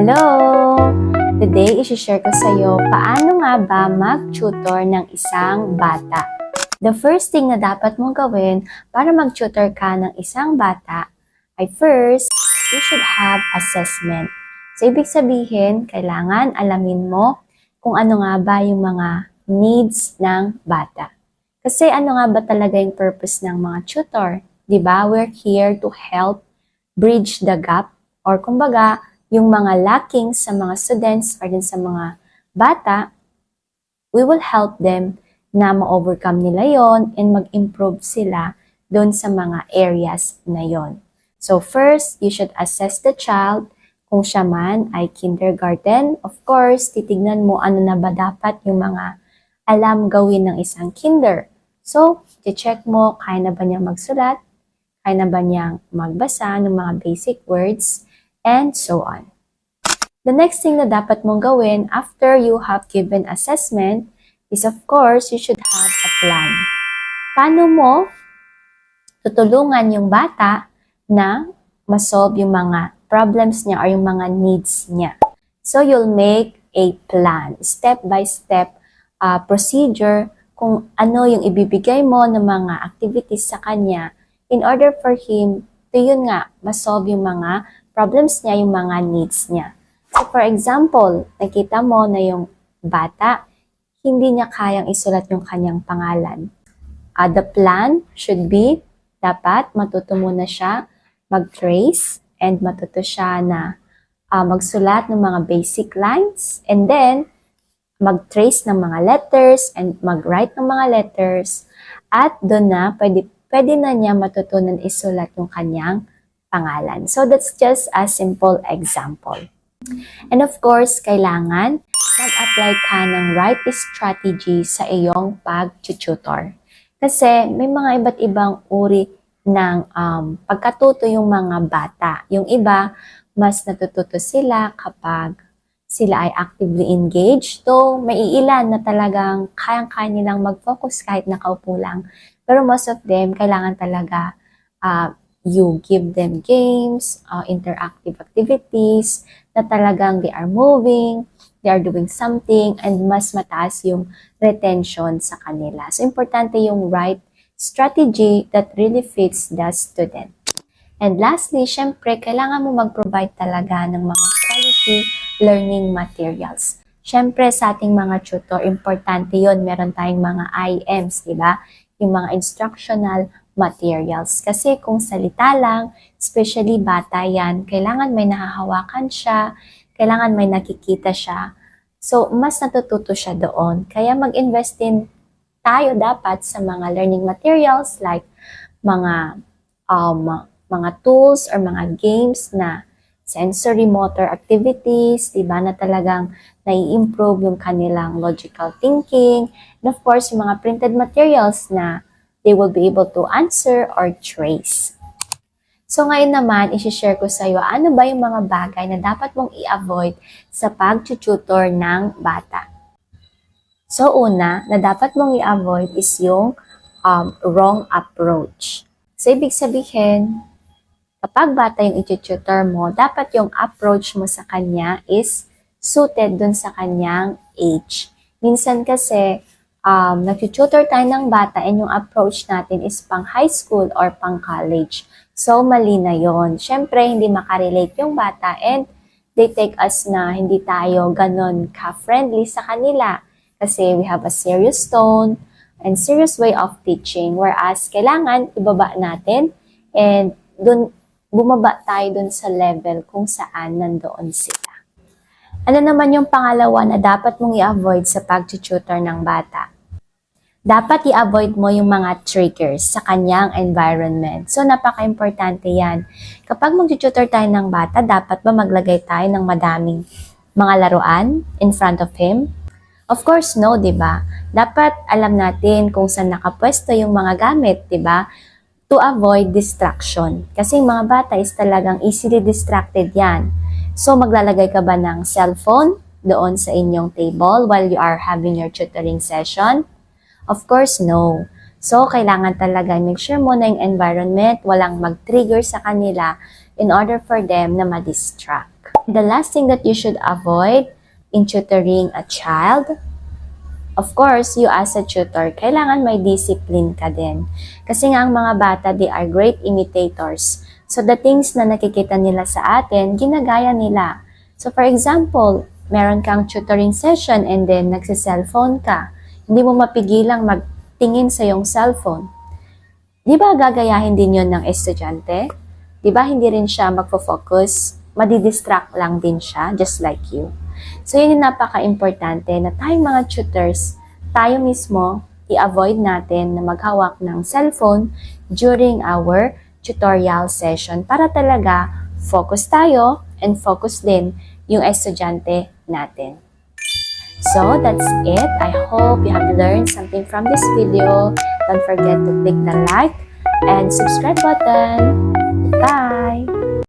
Hello! Today, isi-share ko sa iyo paano nga ba mag-tutor ng isang bata. The first thing na dapat mong gawin para mag-tutor ka ng isang bata ay first, you should have assessment. So, ibig sabihin, kailangan alamin mo kung ano nga ba yung mga needs ng bata. Kasi ano nga ba talaga yung purpose ng mga tutor? ba? We're here to help bridge the gap or kumbaga, yung mga lacking sa mga students or din sa mga bata, we will help them na ma-overcome nila yon and mag-improve sila doon sa mga areas na yon. So first, you should assess the child. Kung siya man ay kindergarten, of course, titignan mo ano na ba dapat yung mga alam gawin ng isang kinder. So, check mo, kaya na ba niyang magsulat, kaya na ba niyang magbasa ng mga basic words, and so on. The next thing na dapat mong gawin after you have given assessment is of course, you should have a plan. Paano mo tutulungan yung bata na masolve yung mga problems niya or yung mga needs niya. So, you'll make a plan, step-by-step uh, procedure kung ano yung ibibigay mo ng mga activities sa kanya in order for him to yun nga, masolve yung mga problems niya, yung mga needs niya. So for example, nakita mo na yung bata, hindi niya kayang isulat yung kanyang pangalan. Uh, the plan should be, dapat matuto muna siya mag-trace and matuto siya na uh, magsulat ng mga basic lines and then mag-trace ng mga letters and mag-write ng mga letters at doon na pwede, pwede na niya matutunan isulat yung kanyang pangalan. So that's just a simple example. And of course, kailangan mag-apply ka ng right strategy sa iyong pag-tutor. Kasi may mga iba't ibang uri ng um, pagkatuto yung mga bata. Yung iba, mas natututo sila kapag sila ay actively engaged. Though, may ilan na talagang kayang-kaya nilang mag-focus kahit nakaupo lang. Pero most of them, kailangan talaga uh, you give them games, uh, interactive activities, na talagang they are moving, they are doing something, and mas mataas yung retention sa kanila. So, importante yung right strategy that really fits the student. And lastly, syempre, kailangan mo mag-provide talaga ng mga quality learning materials. Syempre, sa ating mga tutor, importante yon Meron tayong mga IMs, di ba? Yung mga instructional materials. Kasi kung salita lang, especially bata yan, kailangan may nahahawakan siya, kailangan may nakikita siya. So, mas natututo siya doon. Kaya mag-invest din tayo dapat sa mga learning materials like mga um, mga tools or mga games na sensory motor activities, di ba, na talagang nai-improve yung kanilang logical thinking. And of course, yung mga printed materials na they will be able to answer or trace. So ngayon naman, isi-share ko sa iyo ano ba yung mga bagay na dapat mong i-avoid sa pag-tutor ng bata. So una, na dapat mong i-avoid is yung um, wrong approach. So ibig sabihin, kapag bata yung i-tutor mo, dapat yung approach mo sa kanya is suited dun sa kanyang age. Minsan kasi, um, nag-tutor tayo ng bata and yung approach natin is pang high school or pang college. So, mali na yon. Siyempre, hindi makarelate yung bata and they take us na hindi tayo ganon ka-friendly sa kanila. Kasi we have a serious tone and serious way of teaching. Whereas, kailangan ibaba natin and dun bumaba tayo dun sa level kung saan nandoon sila. Ano naman yung pangalawa na dapat mong i-avoid sa pag-tutor ng bata? Dapat i-avoid mo yung mga triggers sa kanyang environment. So, napaka-importante yan. Kapag mag-tutor tayo ng bata, dapat ba maglagay tayo ng madaming mga laruan in front of him? Of course, no, di ba? Dapat alam natin kung saan nakapwesto yung mga gamit, di ba? to avoid distraction. Kasi yung mga bata is talagang easily distracted yan. So, maglalagay ka ba ng cellphone doon sa inyong table while you are having your tutoring session? Of course, no. So, kailangan talaga make sure mo na yung environment, walang mag-trigger sa kanila. in order for them na ma-distract. The last thing that you should avoid in tutoring a child, of course, you as a tutor, kailangan may discipline ka din. Kasi nga ang mga bata, they are great imitators. So the things na nakikita nila sa atin, ginagaya nila. So for example, meron kang tutoring session and then nagsi-cellphone ka. Hindi mo mapigilang magtingin sa yung cellphone. Di ba gagayahin din yon ng estudyante? Di ba hindi rin siya magfo-focus? Madidistract lang din siya, just like you. So yun yung napaka-importante na tayong mga tutors, tayo mismo, i-avoid natin na maghawak ng cellphone during our tutorial session para talaga focus tayo and focus din yung estudyante natin. So that's it. I hope you have learned something from this video. Don't forget to click the like and subscribe button. Bye!